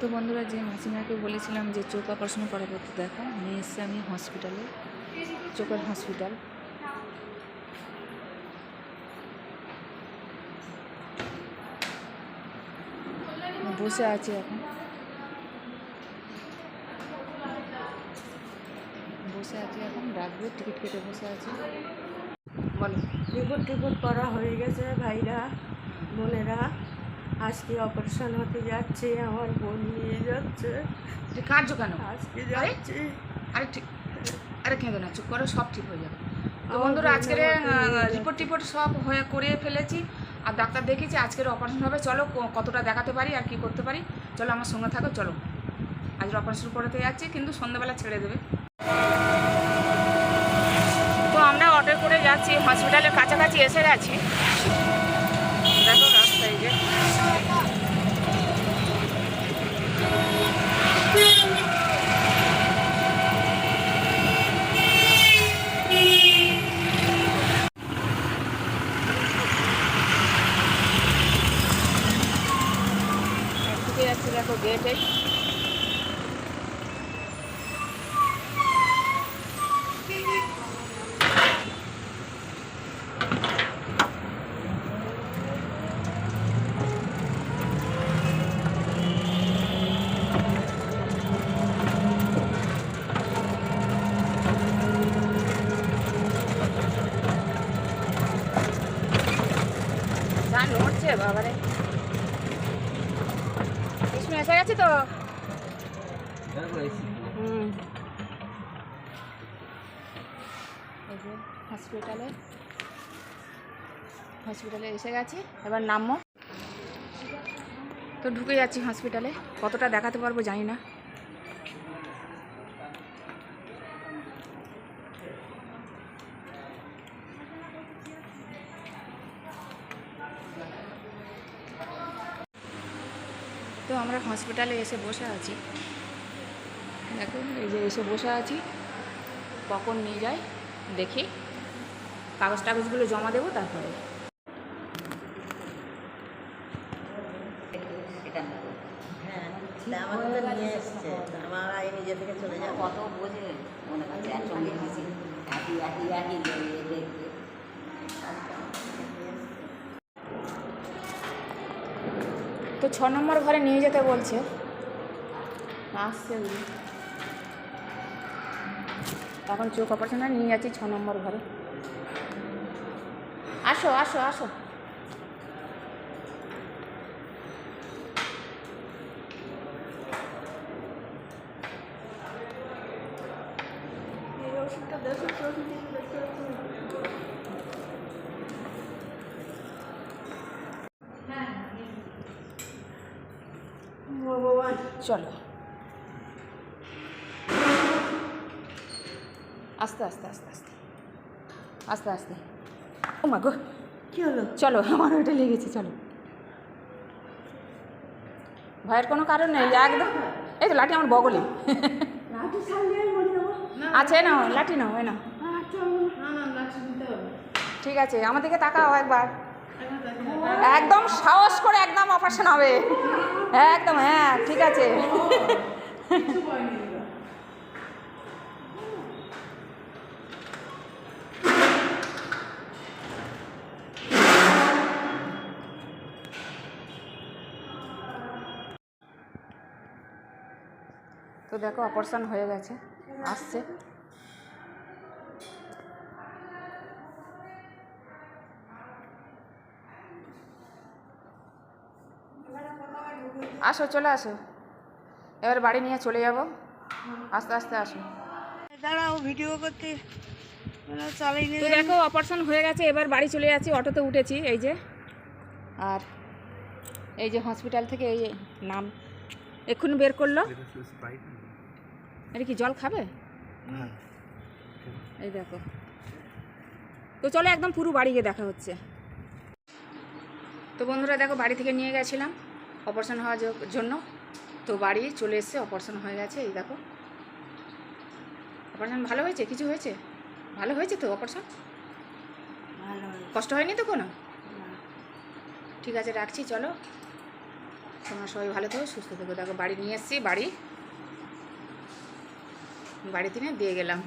তো বন্ধুরা যে মাসিমাকে বলেছিলাম যে চোখ অপারেশন করাবো তো দেখো, নিয়ে এসছি আমি হসপিটালে চোখের হসপিটাল বসে আছি এখন। বসে আছি এখন ডাকবে টিকিট কেটে বসে আছি। বলো, রিপোর্ট টিপোর্ট করা হয়ে গেছে ভাইরা, বোনেরা। আজকে অপারেশন হতে যাচ্ছে আমার বোন নিয়ে যাচ্ছে। কার্য কেন? আজকে আরে? যাচ্ছে। আরে ঠিক আরে কেঁদো না চুপ করো সব ঠিক হয়ে যাবে। তো বন্ধুরা আজকের। রিপোর্ট টিপোর্ট সব হয়ে করে ফেলেছি। আর ডাক্তার দেখেছি আজকের অপারেশন হবে। চলো কতটা দেখাতে পারি আর কি করতে পারি। চলো আমার সঙ্গে থাকো চলো। আজকের অপারেশন করতে যাচ্ছি কিন্তু সন্ধ্যাবেলা ছেড়ে দেবে। তো আমরা অটো করে যাচ্ছি হসপিটালের কাছাকাছি এসে গেছি দেখো রাস্তায় যে ঢুকে যাচ্ছি দেখো গেটে নড়ছে, বাবারে। এসে গেছি তো? হুম। হসপিটালে হসপিটালে এসে গেছি, এবার নামবো। তো ঢুকে যাচ্ছি হসপিটালে কতটা দেখাতে পারব জানি না। তো আমরা হসপিটালে এসে বসে আছি। দেখো এই যে এসে বসে আছি। কখন নিয়ে যাই দেখি। কাগজ টাগজগুলো জমা দেবো তারপরে। হ্যাঁ কত বোঝে মনে করছে একসঙ্গে হাসি একই একই একই দেখতে। তো ছ নম্বর ঘরে নিয়ে যেতে বলছে। আসছে। এখন চোখ অপারেশনে নিয়ে যাচ্ছি ছ নম্বর ঘরে। আসো আসো আসো। এই ওষুধটা দেখো তো দেখতে ভগবান চলো। আস্তে আস্তে আস্তে আস্তে। আস্তে আস্তে। ও মা গো কি হলো? চলো আমার ওইটা লেগেছে চলো। ভয়ের কোনো কারণ নেই একদম। এই তো লাঠি আমার বগলে। লাঠি ছাড়লে আমি আছে না লাঠি নাও এ নাও। ঠিক আছে আমার দিকে তাকাও একবার। একদম সাহস করে একদম অপারেশন হবে। একদম হ্যাঁ ঠিক আছে। তো দেখো অপারেশন হয়ে গেছে আসছে। আসো চলে আসো। এবার বাড়ি নিয়ে চলে যাব। আস্তে আস্তে আসো। দাঁড়াও ভিডিও করতে। তো দেখো অপারেশন হয়ে গেছে এবার বাড়ি চলে যাচ্ছি অটোতে উঠেছি এই যে। আর এই যে হসপিটাল থেকে এই নাম। এক্ষুনি বের করল। এটা কি জল খাবে? এই দেখো। তো চলো একদম পুরো বাড়ি গিয়ে দেখা হচ্ছে। তো বন্ধুরা দেখো বাড়ি থেকে নিয়ে গেছিলাম। অপারেশন হওয়ার জন্য তো বাড়ি চলে এসছে অপারেশন হয়ে গেছে এই দেখো। অপারেশন ভালো হয়েছে? কিছু হয়েছে? ভালো হয়েছে তো অপারেশন? ভালো কষ্ট হয়নি তো কোনো? ঠিক আছে রাখছি চলো। তোমরা সবাই ভালো থাকো সুস্থ থেকো। দেখো বাড়ি নিয়ে এসেছি বাড়ি। বাড়িতে নিয়ে দিয়ে গেলাম।